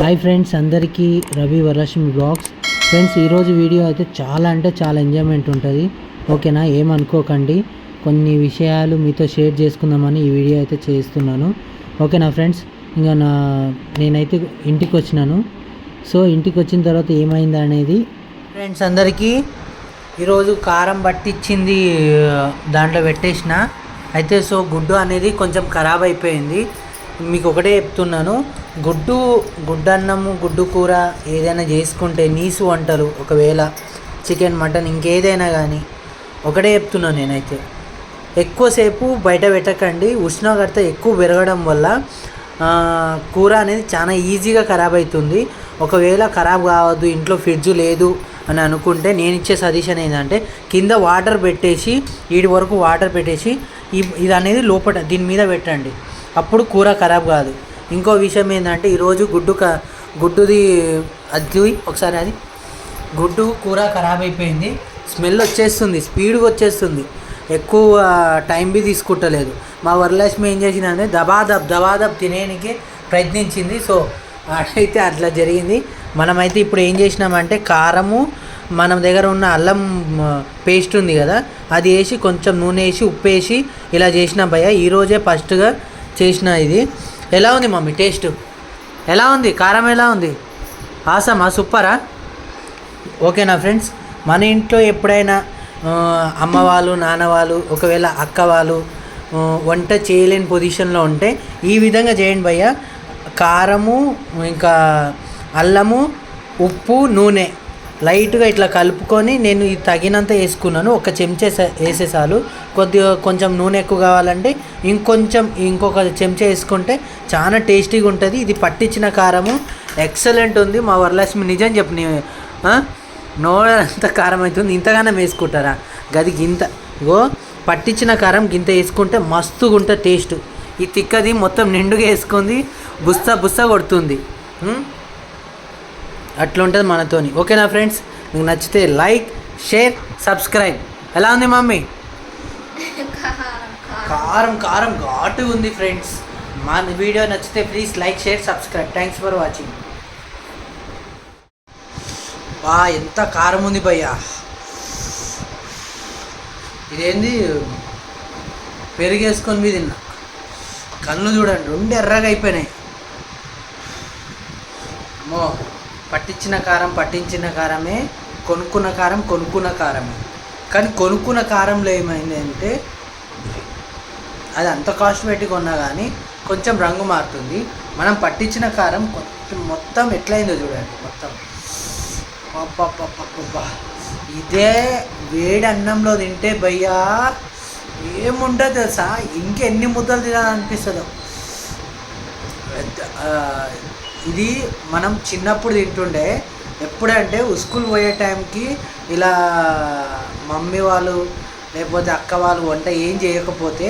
Hi friends అందరికీ Ravi Varalakshmi blogs friends ఈరోజు video అయితే చాలా అంటే చాలా ఎంజాయ్మెంట్ ఉంటుంది. ఓకేనా ఏమనుకోకండి కొన్ని విషయాలు మీతో షేర్ చేసుకుందామని ఈ వీడియో అయితే చేస్తున్నాను. ఓకేనా ఫ్రెండ్స్ ఇంకా నా నేనైతే ఇంటికి వచ్చినాను. సో ఇంటికి వచ్చిన తర్వాత ఏమైంది అనేది ఫ్రెండ్స్ అందరికీ ఈరోజు కారం పట్టించింది దాంట్లో పెట్టేసిన. అయితే సో గుడ్డు అనేది కొంచెం ఖరాబ్ అయిపోయింది. మీకు ఒకటే చెప్తున్నాను. గుడ్డు గుడ్డన్నము గుడ్డు కూర ఏదైనా చేసుకుంటే నీసు వంటలు ఒకవేళ. చికెన్ మటన్ ఇంకేదైనా కానీ ఒకటే చెప్తున్నాను నేనైతే. ఎక్కువసేపు బయట పెట్టకండి. ఉష్ణోగ్రత ఎక్కువ పెరగడం వల్ల కూర అనేది చాలా ఈజీగా ఖరాబ్ అవుతుంది ఒకవేళ ఖరాబ్ కావద్దు ఇంట్లో ఫ్రిడ్జ్ లేదు అని అనుకుంటే నేను ఇచ్చే సజెషన్ ఏంటంటే కింద వాటర్ పెట్టేసి వీడి వరకు వాటర్ పెట్టేసి ఇది అనేది లోపల దీని మీద పెట్టండి. అప్పుడు కూర ఖరాబ్ కాదు. ఇంకో విషయం ఏంటంటే ఈరోజు గుడ్డు క గుడ్డుది అది ఒకసారి అది. గుడ్డు కూర ఖరాబ్ అయిపోయింది. స్మెల్ వచ్చేస్తుంది స్పీడ్గా వచ్చేస్తుంది. ఎక్కువ టైం బి తీసుకుంటలేదు. మా వరలక్ష్మి ఏం చేసిందంటే దబాదబ్ దబాదబ్ తినేనికి ప్రయత్నించింది. సో అట్లయితే అట్లా జరిగింది. మనమైతే ఇప్పుడు ఏం చేసినామంటే కారము మన దగ్గర ఉన్న అల్లం పేస్ట్ ఉంది కదా అది వేసి కొంచెం నూనె వేసి ఉప్పు వేసి ఇలా చేసినా భయ్య. ఈరోజే ఫస్ట్గా చేసిన ఇది. ఎలా ఉంది మమ్మీ టేస్ట్? ఎలా ఉంది? కారం ఎలా ఉంది? ఆసమా? సూపరా? ఓకేనా ఫ్రెండ్స్? మన ఇంట్లో ఎప్పుడైనా అమ్మ వాళ్ళు నాన్న వాళ్ళు ఒకవేళ అక్క వాళ్ళు వంట చేయలేని పొజిషన్లో ఉంటే ఈ విధంగా చేయండి భయ్య. కారము ఇంకా అల్లము ఉప్పు నూనె. లైట్గా ఇట్లా కలుపుకొని నేను ఇది తగినంత వేసుకున్నాను. ఒక చెంచా వేసేసాలు కొద్దిగా కొంచెం నూనె ఎక్కువ కావాలంటే ఇంకొంచెం ఇంకొక చెంచా వేసుకుంటే చాలా టేస్టీగా ఉంటుంది. ఇది పట్టించిన కారము. ఎక్సలెంట్ ఉంది. మా వరలక్ష్మి నిజం చెప్పు నీ ఆ? కారం అవుతుంది ఇంతగానే వేసుకుంటారా? గది గింత. ఇగో పట్టించిన కారం గింత వేసుకుంటే మస్తుగా ఉంటుంది టేస్ట్. ఈ తిక్కది మొత్తం నిండుగా వేసుకుంది. బుస్స బుస్స కొడుతుంది. అట్లా ఉంటుంది మనతోని. ఓకేనా ఫ్రెండ్స్? మీకు నచ్చితే లైక్ షేర్ సబ్స్క్రైబ్. ఎలా ఉంది మమ్మీ? కారం కారం ఘాటు ఉంది ఫ్రెండ్స్. మా వీడియో నచ్చితే please like share subscribe. Thanks for watching. బా ఎంత కారం ఉంది భయ్యా. ఇదేంది? పెరిగేసుకొని మీద తిన్నా. కళ్ళు చూడండి రెండు ఎర్రగా అయిపోయినాయి అమ్మో పట్టించిన కారం పట్టించిన కారమే కొనుక్కున్న కారం కొనుక్కున్న కారమే. కానీ కొనుక్కున్న కారంలో ఏమైంది అంటే అది అంత కాస్ట్ పెట్టి కొన్నా కానీ కొంచెం రంగు మారుతుంది. మనం పట్టించిన కారం మొత్తం ఎట్లయిందో చూడండి మొత్తం. ఇదే వేడి అన్నంలో తింటే భయ్యా ఏముండదు తెలుసా? ఇంకెన్ని ముద్దలు తినాలనిపిస్తుందో. ఇది మనం చిన్నప్పుడు తింటుండే. ఎప్పుడంటే స్కూల్ పోయే టైంకి ఇలా మమ్మీ వాళ్ళు లేకపోతే అక్క వాళ్ళు వంట ఏం చేయకపోతే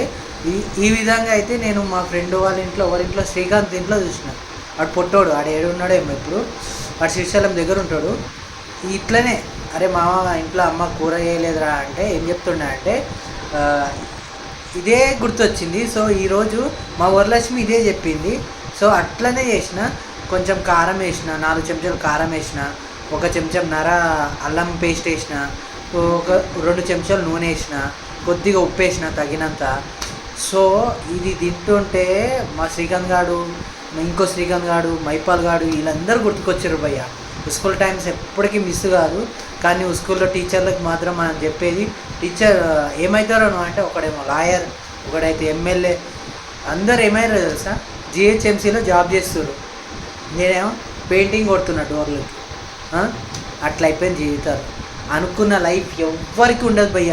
ఈ ఈ విధంగా అయితే నేను మా ఫ్రెండ్ వాళ్ళ ఇంట్లో ఎవరింట్లో శ్రీకాంత్ ఇంట్లో చూసిన. వాడు పొట్టోడు ఆడు ఏడున్నాడో ఏమో ఇప్పుడు. వాడు శ్రీశైలం దగ్గర ఉంటాడు. ఇట్లనే అరే మామ ఇంట్లో అమ్మ కూర చేయలేదురా అంటే ఏం చెప్తున్నా అంటే ఇదే గుర్తొచ్చింది. సో ఈరోజు మా వరలక్ష్మి ఇదే చెప్పింది. సో అట్లనే చేసిన. కొంచెం కారం వేసిన నాలుగు చెంచాలు కారం వేసిన ఒక చెంచం నర అల్లం పేస్ట్ వేసిన ఒక రెండు చెంచాలు నూనె వేసిన కొద్దిగా ఉప్పు వేసిన తగినంత. సో ఇది తింటుంటే మా శ్రీకాంత్ గాడు ఇంకో శ్రీకాంత్ గాడు మైపాల్ గాడు వీళ్ళందరూ గుర్తుకొచ్చారు భయ్య. స్కూల్ టైమ్స్ ఎప్పటికీ మిస్ కాదు కానీ స్కూల్లో టీచర్లకు మాత్రం మనం చెప్పేది టీచర్ ఏమవుతారో అంటే ఒకడేమో లాయర్ ఒకడైతే ఎమ్మెల్యే. అందరు ఏమైనా తెలుసా? జిహెచ్ఎంసీలో జాబ్ చేస్తారు నేనేమో పెయింటింగ్ కొడుతున్నా డోర్లకి. అట్లా అయిపోయింది జీవితాలు అనుకున్న లైఫ్ ఎవ్వరికి ఉండదు భయ్య.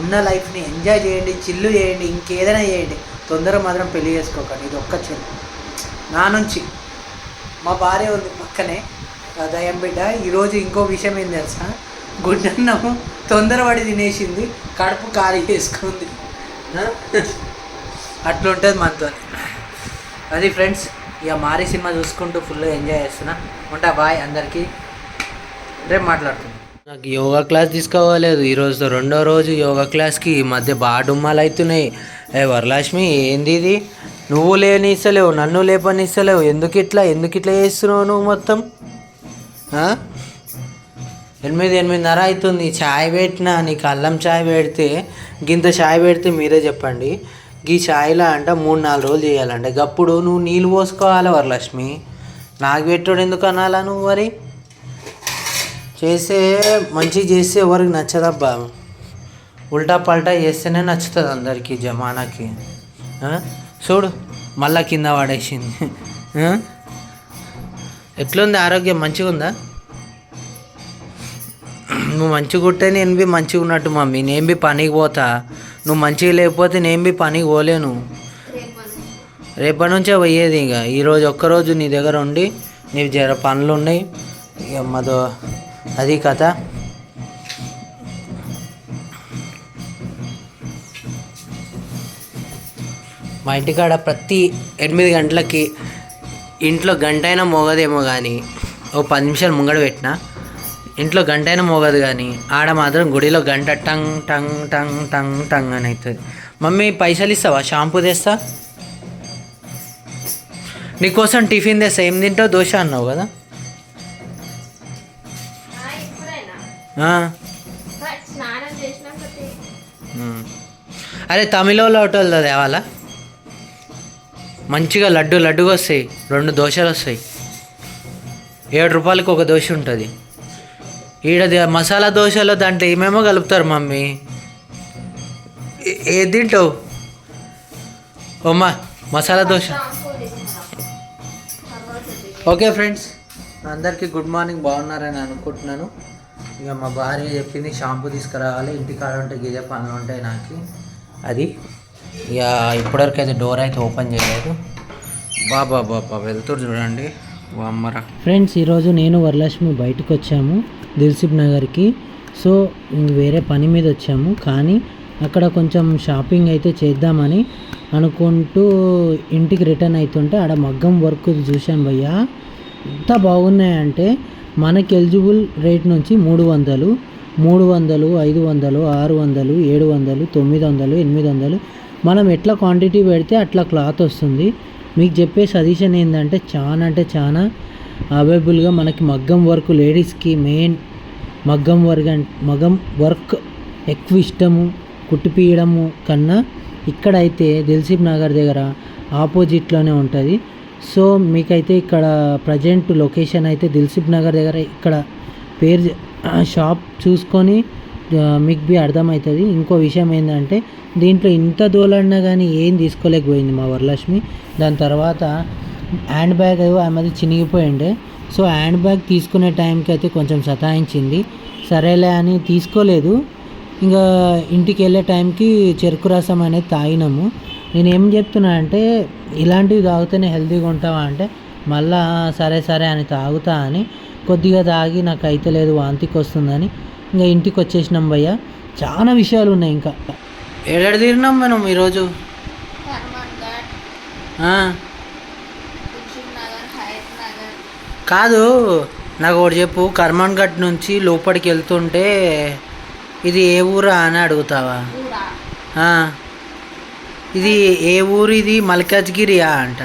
ఉన్న లైఫ్ని ఎంజాయ్ చేయండి చిల్లు చేయండి ఇంకేదైనా చేయండి. తొందర మాత్రం పెళ్ళి చేసుకోకండి. ఇది ఒక్క చిన్న నా నుంచి. మా భార్య ఉంది పక్కనే. దయం బిడ్డ ఈరోజు ఇంకో విషయం ఏం తెలుసా? గుడ్డన్నము తొందరపడి తినేసింది కడుపు ఖాళీ చేసుకుంది. అట్లుంటుంది అట్లా ఉంటుంది మనతో అది ఫ్రెండ్స్ ఇక మారి సినిమా చూసుకుంటూ ఫుల్ ఎంజాయ్ చేస్తున్నా. ఉంటా బాయ్ అందరికీ. రేపు మాట్లాడుతుంది నాకు యోగా క్లాస్ తీసుకోవాలేదు. ఈరోజు రెండో రోజు యోగా క్లాస్కి ఈ మధ్య బాగా డుమ్మాలు అవుతున్నాయి. ఏ వరలక్ష్మి ఏంది ఇది? నువ్వు లేనిస్తలేవు నన్ను లేపనిస్తలేవు. ఎందుకు ఇట్లా ఎందుకు ఇట్లా చేస్తున్నావు నువ్వు మొత్తం? ఎనిమిది ఎనిమిదిన్నర అవుతుంది. చాయ్ పెట్టినా నీకు అల్లం చాయ్ పెడితే గింత చాయ్ పెడితే మీరే చెప్పండి. ఈ ఛాయ్లా అంట మూడు నాలుగు రోజులు చేయాలంట. గప్పుడు నువ్వు నీళ్ళు పోసుకోవాలి వరలక్ష్మి నాకు పెట్టాడు ఎందుకు అనాలా నువ్వు మరి? చేస్తే మంచిగా చేస్తే ఎవరికి నచ్చదబ్బా. ఉల్టా పల్టా చేస్తేనే నచ్చుతుంది అందరికీ జమానాకి. చూడు మళ్ళా కింద పడేసింది. ఎట్లుంది ఆరోగ్యం? మంచిగా ఉందా నువ్వు మంచిగా ఉంటే నేను బి మంచిగా ఉన్నట్టు మమ్మీ. నేను బి పనికి పోతా. నువ్వు మంచిగా లేకపోతే నేను బి పనికి పోలేను. రేపటి నుంచే పోయేది ఇక. ఈరోజు ఒక్కరోజు నీ దగ్గర ఉండి నీవు జర పనులు ఉన్నాయి. ఇక మదో అది కథ. మా ఇంటికాడ ప్రతి ఎనిమిది గంటలకి ఇంట్లో గంట అయినా మోగదేమో కానీ ఓ పది నిమిషాలు ముంగడ పెట్టినా. ఇంట్లో గంట అయినా మోగదు కానీ ఆడ మాత్రం గుడిలో గంట టంగ్ టంగ్ టంగ్ టంగ్ టంగ్ అని అవుతుంది. మమ్మీ పైసలు ఇస్తావా? షాంపూ తెస్తా? నీకోసం టిఫిన్ తెస్తా. ఏం తింటావు? దోశ అన్నావు కదా. అరే తమిళలో హోటల్ తేవాలా మంచిగా లడ్డు లడ్డుగా వస్తాయి. రెండు దోశలు వస్తాయి. ఏడు రూపాయలకి ఒక దోశ ఉంటుంది. ఈడ మసాలా దోశలో దాంట్లో ఏమేమో కలుపుతారు మమ్మీ? ఏ- ఏది తింటావు? ఓమ్మా మసాలా దోశ. Okay friends. అందరికీ గుడ్ మార్నింగ్ బాగున్నారని అనుకుంటున్నాను. ఇక మా భార్య చెప్పింది షాంపూ తీసుకురావాలి. ఇంటికాడ ఉంటే గిజ పనులు ఉంటాయి నాకు. అది. ఇక ఇప్పటివరకు అయితే డోర్ అయితే ఓపెన్ చేయలేదు. బాబా బాబా వెళ్తురు చూడండి. అమ్మరా ఫ్రెండ్స్ ఈరోజు నేను వరలక్ష్మి బయటకు వచ్చాము దిల్సిప్ నగర్కి. సో వేరే పని మీద వచ్చాము. కానీ అక్కడ కొంచెం షాపింగ్ అయితే చేద్దామని అనుకుంటూ ఇంటికి రిటర్న్ అవుతుంటే ఆడ మగ్గం వర్క్ చూశాను భయ్యా. ఎంత బాగున్నాయంటే మనకి ఎలిజిబుల్ రేట్ నుంచి మూడు వందలు మూడు వందలు ఐదు వందలు ఆరు వందలు ఏడు వందలు తొమ్మిది వందలు ఎనిమిది వందలు. మనం ఎట్లా క్వాంటిటీ పెడితే అట్లా క్లాత్ వస్తుంది. మీకు చెప్పే సజెషన్ ఏంటంటే చాలా అంటే చాలా అవైలబుల్గా మనకి మగ్గం వర్క్ లేడీస్కి మెయిన్ మగ్గం వర్క్ మగం వర్క్ ఎక్కువ ఇష్టము కుట్టిపీయడము కన్నా ఇక్కడైతే దిల్సీప్ నగర్ దగ్గర ఆపోజిట్లోనే ఉంటుంది. సో మీకైతే ఇక్కడ ప్రజెంట్ లొకేషన్ అయితే దిల్సీప్ నగర్ దగ్గర ఇక్కడ పేరు షాప్ చూసుకొని మీకు బి అర్థమవుతుంది ఇంకో విషయం ఏంటంటే దీంట్లో ఇంత దూలన్నా కానీ ఏం తీసుకోలేకపోయింది మా వరలక్ష్మి. దాని తర్వాత హ్యాండ్ బ్యాగ్ ఆమెది చినిగిపోయిండే. సో హ్యాండ్ బ్యాగ్ తీసుకునే టైంకి అయితే కొంచెం సతాయించింది. సరేలే అని తీసుకోలేదు. ఇంకా ఇంటికి వెళ్ళే టైంకి చెరుకు రసం అనేది తాగినాము. నేను ఏం చెప్తున్నా అంటే ఇలాంటివి తాగితేనే హెల్తీగా ఉంటావా అంటే మళ్ళా సరే సరే అని తాగుతా అని కొద్దిగా తాగి నాకు అయితే లేదు వాంతికి వస్తుందని ఇంకా ఇంటికి వచ్చేసినాం భయ్య. చాలా విషయాలు ఉన్నాయి ఇంకా. ఏడాడు తీరినాం మనం ఈరోజు హనుమాన్ ఘాట్ ఆ, దిల్సుఖ్ నగర్ హయత్ నగర్ కాదు నాకు ఒకటి చెప్పు. కర్మన్ ఘట్ నుంచి లోపలికి వెళ్తుంటే ఇది ఏ ఊరా అని అడుగుతావా? ఇది ఏ ఊరు ఇది? మల్కాజ్గిరియా అంట.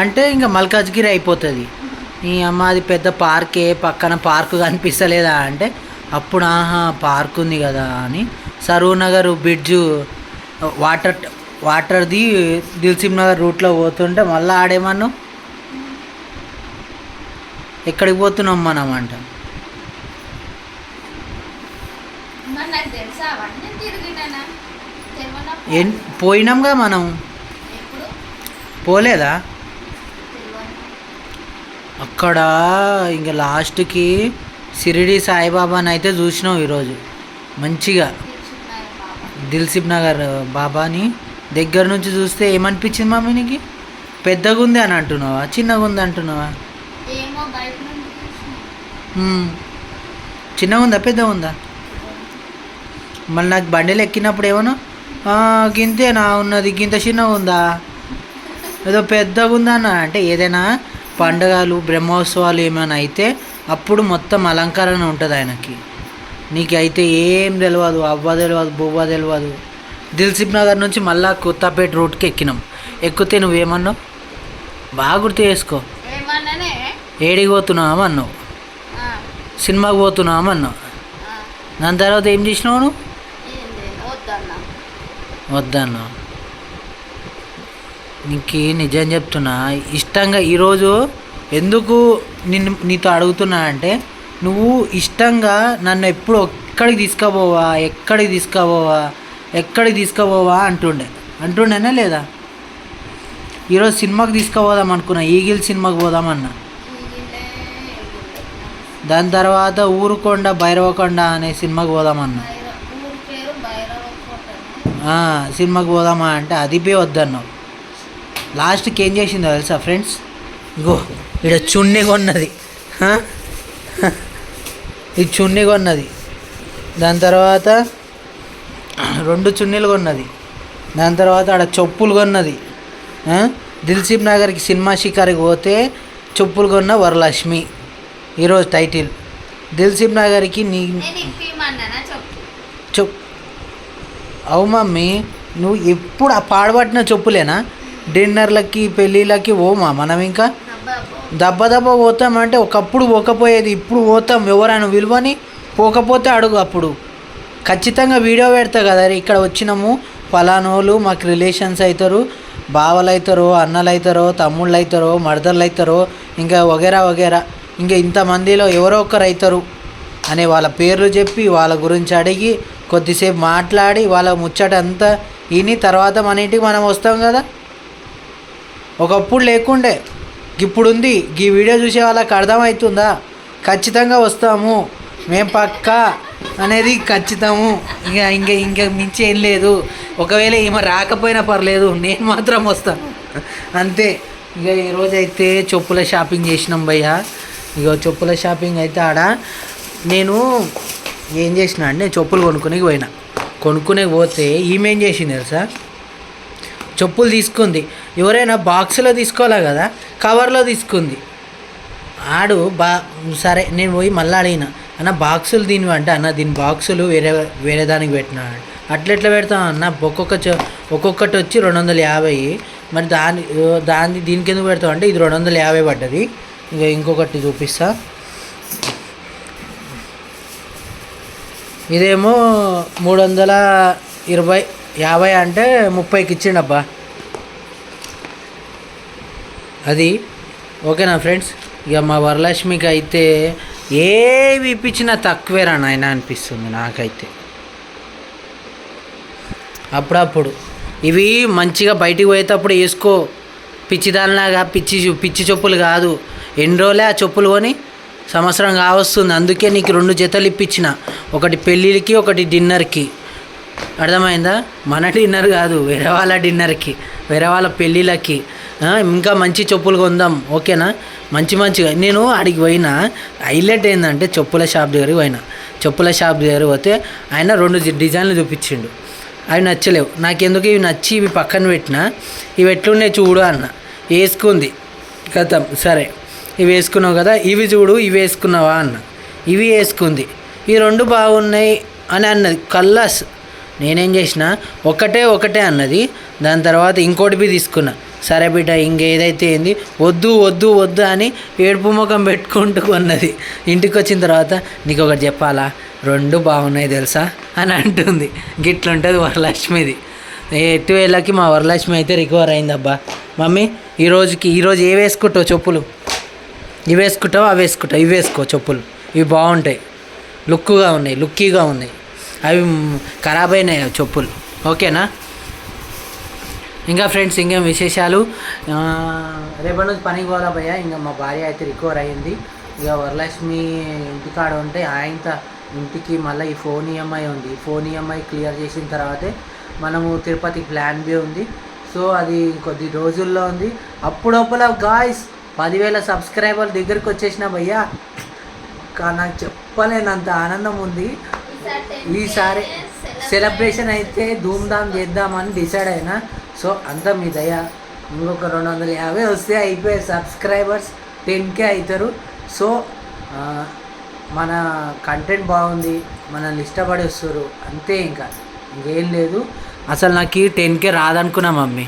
అంటే ఇంకా మల్కాజ్గిరి అయిపోతుంది. ఈ అమ్మ అది పెద్ద పార్కే పక్కన పార్కు కనిపిస్తలేదా? అంటే అప్పుడు ఆహా పార్క్ ఉంది కదా అని. సరూర్ నగర్ బ్రిడ్జు వాటర్ వాటర్ది దిల్సిమ్ నగర్ రూట్లో పోతుంటే మళ్ళీ ఆడేమన్నావు ఎక్కడికి పోతున్నాం మనం అంట. పోయినాంగా మనం? పోలేదా? అక్కడ ఇంకా లాస్ట్కి సిరిడి సాయిబాబాని అయితే చూసినాం ఈరోజు. మంచిగా. దిల్సిబ్ నగర్ బాబాని దగ్గర నుంచి చూస్తే ఏమనిపించింది మమ్మీ నీకు? పెద్దగా ఉంది అని అంటున్నావా? చిన్నగా ఉంది అంటున్నావా. చిన్నగా ఉందా పెద్దగా ఉందా? మళ్ళీ నాకు బండిలో ఎక్కినప్పుడు ఏమన్నా "ఆ, గింతేనా ఉన్నది గింత చిన్నగా ఉందా? ఏదో పెద్దగా ఉందన్న అంటే ఏదైనా పండుగలు బ్రహ్మోత్సవాలు ఏమైనా అయితే అప్పుడు మొత్తం అలంకరణ ఉంటుంది ఆయనకి. నీకు అయితే ఏం తెలియదు అవ్వ తెలియదు బువ్వ తెలియదు దిల్సిబ్ నగర్ నుంచి మళ్ళా కొత్తపేట రోడ్కి ఎక్కినాం. ఎక్కితే నువ్వేమన్నావు? బాగా గుర్తు చేసుకో. ఏడికి పోతున్నావు అన్నావు. సినిమాకి పోతున్నావు అన్నావు. దాని తర్వాత ఏం చేసినావు నువ్వు? వద్దన్నా. నీకు నిజం చెప్తున్నా. ఇష్టంగా ఈరోజు ఎందుకు నిన్ను నీతో అడుగుతున్నా అంటే నువ్వు ఇష్టంగా నన్ను ఎప్పుడు ఎక్కడికి తీసుకుపోవా ఎక్కడికి తీసుకుపోవా ఎక్కడికి తీసుకుపోవా అంటుండే. అంటుండేనా లేదా? ఈరోజు సినిమాకి తీసుకుపోదాం అనుకున్నా ఈగిల్ సినిమాకి పోదామన్నా. దాని తర్వాత ఊరుకొండ భైరవకొండ అనే సినిమాకి పోదామన్నా. సినిమాకి పోదామా అంటే అది పే వద్దన్నావు. లాస్ట్కి ఏం చేసిందో తెలుసా ఫ్రెండ్స్? ఇగో ఇక్కడ చున్నీ కొన్నది. ఈ చున్నీ కొన్నది. దాని తర్వాత రెండు చున్నీలు కొన్నది. దాని తర్వాత ఆడ చెప్పులు కొన్నది. ఆ? దిల్సిబ్ నగర్కి సినిమా షికారికి పోతే చెప్పులు కొన్న వరలక్ష్మి. ఈరోజు టైటిల్. దిల్సిబ్ నగర్కి నీ చెప్ అవు మమ్మీ నువ్వు ఎప్పుడు ఆ పాడబట్టిన చెప్పులేనా? డిన్నర్లకి పెళ్ళిళ్ళకి ఓమా మనం ఇంకా? దెబ్బ దెబ్బ పోతామంటే ఒకప్పుడు పోకపోయేది ఇప్పుడు పోతాం. ఎవరైనా విలువని పోకపోతే అడుగు అప్పుడు. ఖచ్చితంగా వీడియో పెడతా కదా రే, ఇక్కడ వచ్చినాము. ఫలానోళ్ళు మాకు రిలేషన్స్ అవుతారు బావలు అవుతారో అన్నలు అవుతారో తమ్ముళ్ళు అవుతారో మరదలు అవుతారో ఇంకా వగేరా వగేరా. ఇంకా ఇంతమందిలో ఎవరో ఒకరు అవుతారు అనే వాళ్ళ పేర్లు చెప్పి వాళ్ళ గురించి అడిగి కొద్దిసేపు మాట్లాడి వాళ్ళ ముచ్చట అంతా విని తర్వాత మన ఇంటికి మనం వస్తాం కదా. ఒకప్పుడు లేకుండే ఇప్పుడుంది. ఈ వీడియో చూసే వాళ్ళకి అర్థమవుతుందా? ఖచ్చితంగా వస్తాము. మేము పక్క అనేది ఖచ్చితము. ఇంకా ఇంకా ఇంకా మించి ఏం లేదు. ఒకవేళ ఈమె రాకపోయినా పర్లేదు నేను మాత్రం వస్తాను అంతే. ఇక ఈరోజైతే చెప్పుల షాపింగ్ చేసినాం భయ్య. ఇక చెప్పుల షాపింగ్ అయితే ఆడ. నేను ఏం చేసిన అంటే చెప్పులు కొనుక్కునేకి పోయినా. కొనుక్కునే పోతే ఈమె ఏం చేసింది తెలుసా? చెప్పులు తీసుకుంది. ఎవరైనా బాక్స్లో తీసుకోవాలా కదా? కవర్లో తీసుకుంది. ఆడు బా సరే నేను పోయి మళ్ళీ అడిగిన. అన్న బాక్సులు దీని అంటే అన్న దీని బాక్సులు వేరే వేరే దానికి పెట్టినా అట్లా ఎట్లా పెడతాం అన్న? ఒక్కొక్క ఒక్కొక్కటి వచ్చి రెండు వందల యాభై. మరి దాని దాన్ని దీనికి ఎందుకు పెడతాం అంటే ఇది రెండు వందల యాభై పడ్డది. ఇక ఇంకొకటి చూపిస్తా. ఇదేమో మూడు వందల ఇరవై యాభై అంటే ముప్పైకి ఇచ్చిండబ్బా. అది ఓకేనా ఫ్రెండ్స్? ఇక మా వరలక్ష్మికి అయితే ఏవి ఇప్పించినా తక్కువేరా నాయన అనిపిస్తుంది నాకైతే. అప్పుడప్పుడు ఇవి మంచిగా బయటికి పోయేటప్పుడు వేసుకో. పిచ్చిదానిలాగా పిచ్చి పిచ్చి చెప్పులు కాదు. ఎన్ని రోజులే ఆ చెప్పులు కొని సంవత్సరం కావస్తుంది. అందుకే నీకు రెండు జతలు ఇప్పించిన. ఒకటి పెళ్ళిళ్ళకి ఒకటి డిన్నర్కి. అర్థమైందా? మన డిన్నర్ కాదు వేరే వాళ్ళ డిన్నర్కి వేరే వాళ్ళ పెళ్ళిళ్ళకి. ఇంకా మంచి చెప్పులు కొందాం ఓకేనా? మంచి మంచిగా. నేను అడిగి పోయినా హైలైట్ ఏంటంటే చెప్పుల షాప్ దగ్గరికి పోయినా. చెప్పుల షాప్ దగ్గర పోతే ఆయన రెండు డిజైన్లు చూపించిండు. అవి నచ్చలేవు. నాకెందుకు ఇవి నచ్చి ఇవి పక్కన పెట్టినా? ఇవి ఎట్లున్నాయి చూడు అన్న. వేసుకుంది. గతం సరే. ఇవి వేసుకున్నావు కదా ఇవి చూడు ఇవి వేసుకున్నావా అన్న. ఇవి వేసుకుంది. ఈ రెండు బాగున్నాయి అని అన్నది. కల్లాస్. నేనేం చేసిన ఒకటే ఒకటే అన్నది. దాని తర్వాత ఇంకోటి బి తీసుకున్నా. సరే బిడ్డ ఇంకేదైతే ఏంది? వద్దు వద్దు వద్దు అని ఏడుపు ముఖం పెట్టుకుంటూ అన్నది ఇంటికి వచ్చిన తర్వాత నీకు ఒకటి చెప్పాలా? రెండు బాగున్నాయి తెలుసా? అని అంటుంది. గిట్లుంటుంది వరలక్ష్మిది. ఎటు వేళ్ళకి మా వరలక్ష్మి అయితే రికవర్ అయిందబ్బా. మమ్మీ ఈ రోజుకి ఈరోజు ఏ వేసుకుంటావు చెప్పులు? ఇవి వేసుకుంటావు అవి వేసుకుంటావు? ఇవి వేసుకో చెప్పులు. ఇవి బాగుంటాయి. లుక్గా ఉన్నాయి లుక్కీగా ఉన్నాయి. అవి ఖరాబ్ అయినాయి ఆ చెప్పులు. ఓకేనా? ఇంకా ఫ్రెండ్స్ ఇంకేం విశేషాలు. రేపటి నుంచి పనికి పోదా భయ్యా? ఇంకా మా భార్య అయితే రికవర్ అయ్యింది. ఇక వరలక్ష్మి ఇంటికాడ ఉంటే ఆయనతో ఇంటికి మళ్ళీ ఈ ఫోన్ ఈఎంఐ ఉంది. ఈ ఫోన్ ఈఎంఐ క్లియర్ చేసిన తర్వాతే మనము తిరుపతి ప్లాన్ బి ఉంది. సో అది కొద్ది రోజుల్లో ఉంది. అప్పుడప్పుల గాయస్ పదివేల సబ్స్క్రైబర్ దగ్గరికి వచ్చేసిన భయ్యా. నాకు చెప్పలేనంత ఆనందం ఉంది. ఈసారి సెలబ్రేషన్ అయితే ధూమ్ధామ్ చేద్దామని డిసైడ్ అయినా. సో అంతా మీ దయ. ఇంకొక రెండు వందల యాభై వస్తే అయిపోయాయి సబ్స్క్రైబర్స్ టెన్కే అవుతారు. సో మన కంటెంట్ బాగుంది మనల్ని ఇష్టపడి వస్తారు అంతే ఇంకా. ఇంకేం లేదు. అసలు నాకు టెన్కే రాదనుకున్నా మమ్మీ.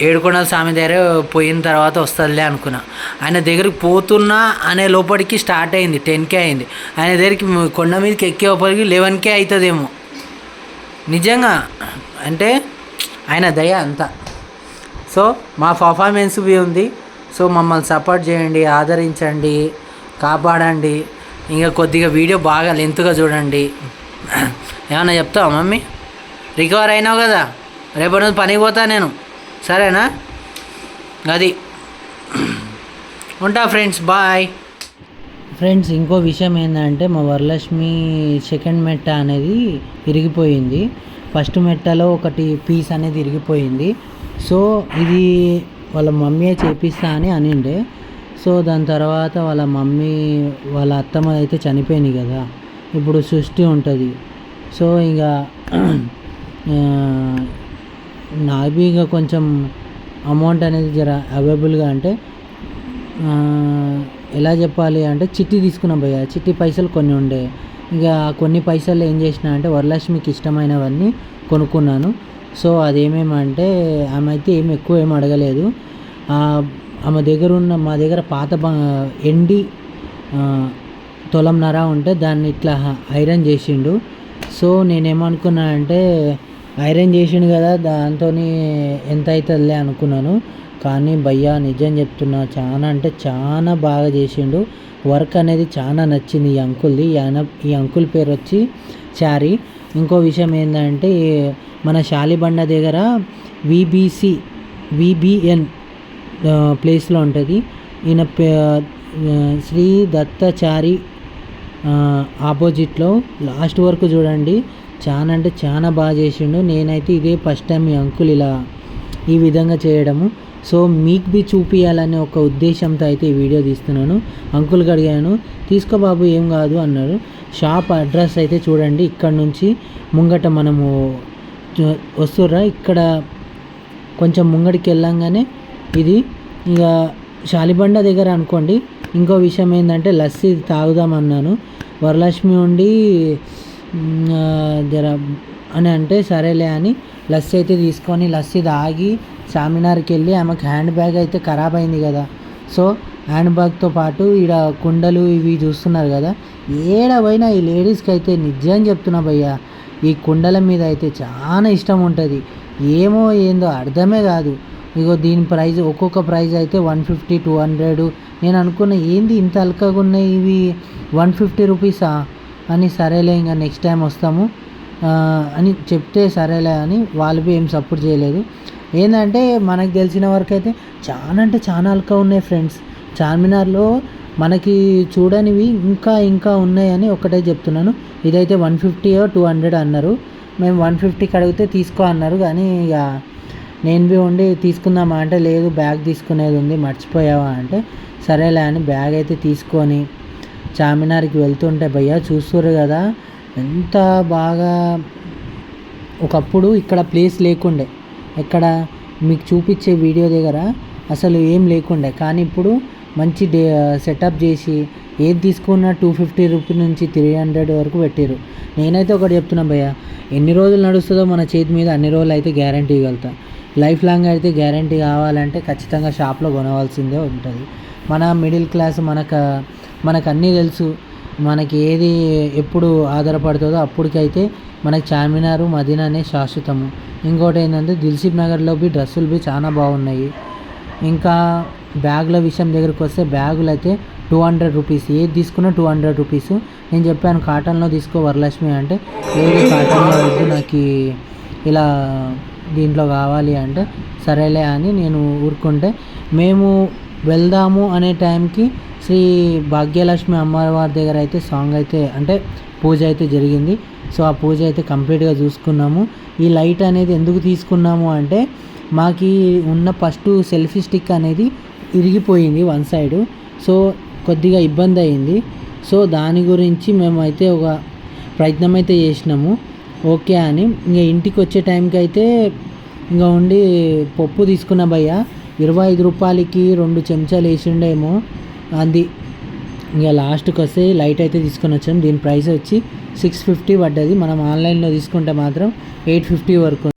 ఏడుకొండల స్వామి దగ్గర పోయిన తర్వాత వస్తుందిలే అనుకున్నా. ఆయన దగ్గరికి పోతున్నా అనే లోపలికి స్టార్ట్ అయింది టెన్కే అయింది. ఆయన దగ్గరికి కొండ మీదకి ఎక్కే లోపలికి లెవెన్కే అవుతుందేమో నిజంగా అంటే ఆయన దయ అంతా. సో మా పర్ఫార్మెన్స్ బి ఉంది. సో మమ్మల్ని సపోర్ట్ చేయండి ఆదరించండి కాపాడండి. ఇంకా కొద్దిగా వీడియో బాగా లెంత్గా చూడండి. ఏమన్నా చెప్తావా మమ్మీ? రికవర్ అయినావు కదా? రేపటి రోజు పనికి పోతా నేను. సరేనా? అది. ఉంటా ఫ్రెండ్స్ బాయ్. ఫ్రెండ్స్ ఇంకో విషయం ఏంటంటే మా వరలక్ష్మి సెకండ్ మెట్ట అనేది ఇరిగిపోయింది. ఫస్ట్ మెట్టలో ఒకటి పీస్ అనేది ఇరిగిపోయింది. సో ఇది వాళ్ళ మమ్మీ చేపిస్తా అని అనిండే. సో దాని తర్వాత వాళ్ళ మమ్మీ వాళ్ళ అత్తమ్మ అయితే చనిపోయింది కదా. ఇప్పుడు సృష్టి ఉంటుంది. సో ఇక నావి ఇక కొంచెం అమౌంట్ అనేది జర అవైలబుల్గా అంటే ఎలా చెప్పాలి అంటే చిట్టి తీసుకున్నాం భయ్య. చిట్టి పైసలు కొన్ని ఉండే. ఇక కొన్ని పైసలు ఏం చేసిన అంటే వరలక్ష్మికి ఇష్టమైనవన్నీ కొనుక్కున్నాను. సో అదేమేమంటే ఆమె అయితే ఏం ఎక్కువ ఏం అడగలేదు. ఆమె దగ్గర ఉన్న మా దగ్గర పాత ఎండి తొలం నర ఉంటే దాన్ని ఇట్లా ఐరన్ చేసిండు. సో నేనేమనుకున్నా అంటే ఐరన్ చేసిండు కదా దాంతో ఎంత అవుతుందిలే అనుకున్నాను. కానీ భయ్యా నిజం చెప్తున్నా చాలా అంటే చాలా బాగా చేసిండు. వర్క్ అనేది చాలా నచ్చింది ఈ అంకుల్ది. ఈ అంకుల్ పేరు వచ్చి చారీ. ఇంకో విషయం ఏంటంటే మన శాలిబండ దగ్గర విబిసి విబిఎన్ ప్లేస్లో ఉంటుంది. ఈయన పే- శ్రీ దత్తాచారి ఆపోజిట్లో లాస్ట్ వరకు చూడండి. చాలా అంటే చాలా బాగా చేసిండు. నేనైతే ఇదే ఫస్ట్ టైం ఈ అంకుల్ ఇలా ఈ విధంగా చేయడము. సో మీకు బి చూపించాలనే ఒక ఉద్దేశంతో అయితే ఈ వీడియో తీస్తున్నాను. అంకుల్కి అడిగాను తీసుకో బాబు ఏం కాదు అన్నారు. షాప్ అడ్రస్ అయితే చూడండి. ఇక్కడ నుంచి ముంగట మనము వస్తుర్రా. ఇక్కడ కొంచెం ముంగడికి వెళ్ళంగానే ఇది ఇక శాలిబండ దగ్గర అనుకోండి. ఇంకో విషయం ఏంటంటే లస్సీ తాగుదామన్నాను. వరలక్ష్మి ఉండి జర అని అంటే సరేలే అని లస్సీ అయితే తీసుకొని లస్సీ తాగి చార్మినార్కి వెళ్ళి ఆమెకు హ్యాండ్ బ్యాగ్ అయితే ఖరాబ్ అయింది కదా. సో హ్యాండ్ బ్యాగ్తో పాటు ఈడ కుండలు ఇవి చూస్తున్నారు కదా. ఏడ పోయినా ఈ లేడీస్కి అయితే నిజం చెప్తున్నా భయ్యా ఈ కుండల మీద అయితే చాలా ఇష్టం ఉంటుంది. ఏమో ఏందో అర్థమే కాదు. ఇగో దీని ప్రైజ్ ఒక్కొక్క ప్రైస్ అయితే వన్ ఫిఫ్టీ టూ హండ్రెడ్. నేను అనుకున్న ఏంది ఇంత అల్కగా ఉన్నాయి ఇవి? వన్ ఫిఫ్టీ రూపీసా? అని సరేలే ఇంకా నెక్స్ట్ టైం వస్తాము. అని చెప్తే సరేలే అని వాళ్ళు ఏం సపోర్ట్ చేయలేదు. ఏంటంటే మనకు తెలిసిన వరకు అయితే చాలా అంటే చాలా అల్కా ఉన్నాయి ఫ్రెండ్స్. చార్మినార్లో మనకి చూడనివి ఇంకా ఇంకా ఉన్నాయని ఒకటే చెప్తున్నాను. ఇదైతే వన్ ఫిఫ్టీ టూ హండ్రెడ్ అన్నారు. మేము వన్ ఫిఫ్టీకి అడిగితే తీసుకో అన్నారు. కానీ ఇక నేను బి ఉండి తీసుకుందామా అంటే లేదు బ్యాగ్ తీసుకునేది ఉంది మర్చిపోయావా అంటే సరేలే అని బ్యాగ్ అయితే తీసుకొని చార్మినార్కి వెళ్తుంటే భయ్యా చూస్తుర్రు కదా ఎంత బాగా ఒకప్పుడు ఇక్కడ ప్లేస్ లేకుండే ఎక్కడ మీకు చూపించే వీడియో దగ్గర అసలు ఏం లేకుండే కానీ ఇప్పుడు మంచి డే సెటప్ చేసి ఏది తీసుకున్నా టూ ఫిఫ్టీ రూపీ నుంచి త్రీ హండ్రెడ్ వరకు పెట్టారు నేనైతే ఒకటి చెప్తున్నా భయ్య ఎన్ని రోజులు నడుస్తుందో మన చేతి మీద అన్ని రోజులు అయితే గ్యారంటీ ఇవ్వగలుగుతా లైఫ్ లాంగ్ అయితే గ్యారంటీ కావాలంటే ఖచ్చితంగా షాప్లో కొనవలసిందే ఉంటుంది. మన మిడిల్ క్లాస్ మనకు మనకు అన్నీ తెలుసు. మనకి ఏది ఎప్పుడు ఆధారపడుతుందో అప్పటికైతే మనకి చార్మినారు మదీనానే శాశ్వతము. ఇంకోటి ఏంటంటే దిల్సుఖ్ నగర్లో బి డ్రెస్సులు బి చాలా బాగున్నాయి. ఇంకా బ్యాగుల విషయం దగ్గరికి వస్తే బ్యాగులు అయితే టూ హండ్రెడ్ రూపీస్ ఏది తీసుకున్నా టూ హండ్రెడ్ రూపీస్. నేను చెప్పాను కాటన్లో తీసుకో వరలక్ష్మి అంటే లేదు కాటన్లో వద్దు నాకు ఇలా దీంట్లో కావాలి అంటే సరేలే అని నేను ఊరుకుంటే మేము వెళ్దాము అనే టైంకి శ్రీ భాగ్యలక్ష్మి అమ్మవారి దగ్గర అయితే సాంగ్ అయితే అంటే పూజ అయితే జరిగింది. సో ఆ పూజ అయితే కంప్లీట్గా చూసుకున్నాము. ఈ లైట్ అనేది ఎందుకు తీసుకున్నాము అంటే మాకు ఉన్న ఫస్ట్ సెల్ఫీ స్టిక్ అనేది ఇరిగిపోయింది వన్ సైడు. సో కొద్దిగా ఇబ్బంది అయింది. సో దాని గురించి మేమైతే ఒక ప్రయత్నం అయితే చేసినాము. ఓకే అని. ఇంకా ఇంటికి వచ్చే టైంకి అయితే ఇంకా ఉండి పప్పు తీసుకున్న భయ్య. ఇరవై ఐదు రూపాయలకి రెండు చెంచాలు వేసిండేమో అది. ఇంకా లాస్ట్కి వస్తే లైట్ అయితే తీసుకొని వచ్చాం దీని ప్రైస్ వచ్చి సిక్స్ ఫిఫ్టీ పడ్డది. మనం ఆన్లైన్లో తీసుకుంటే మాత్రం ఎయిట్ ఫిఫ్టీ వరకు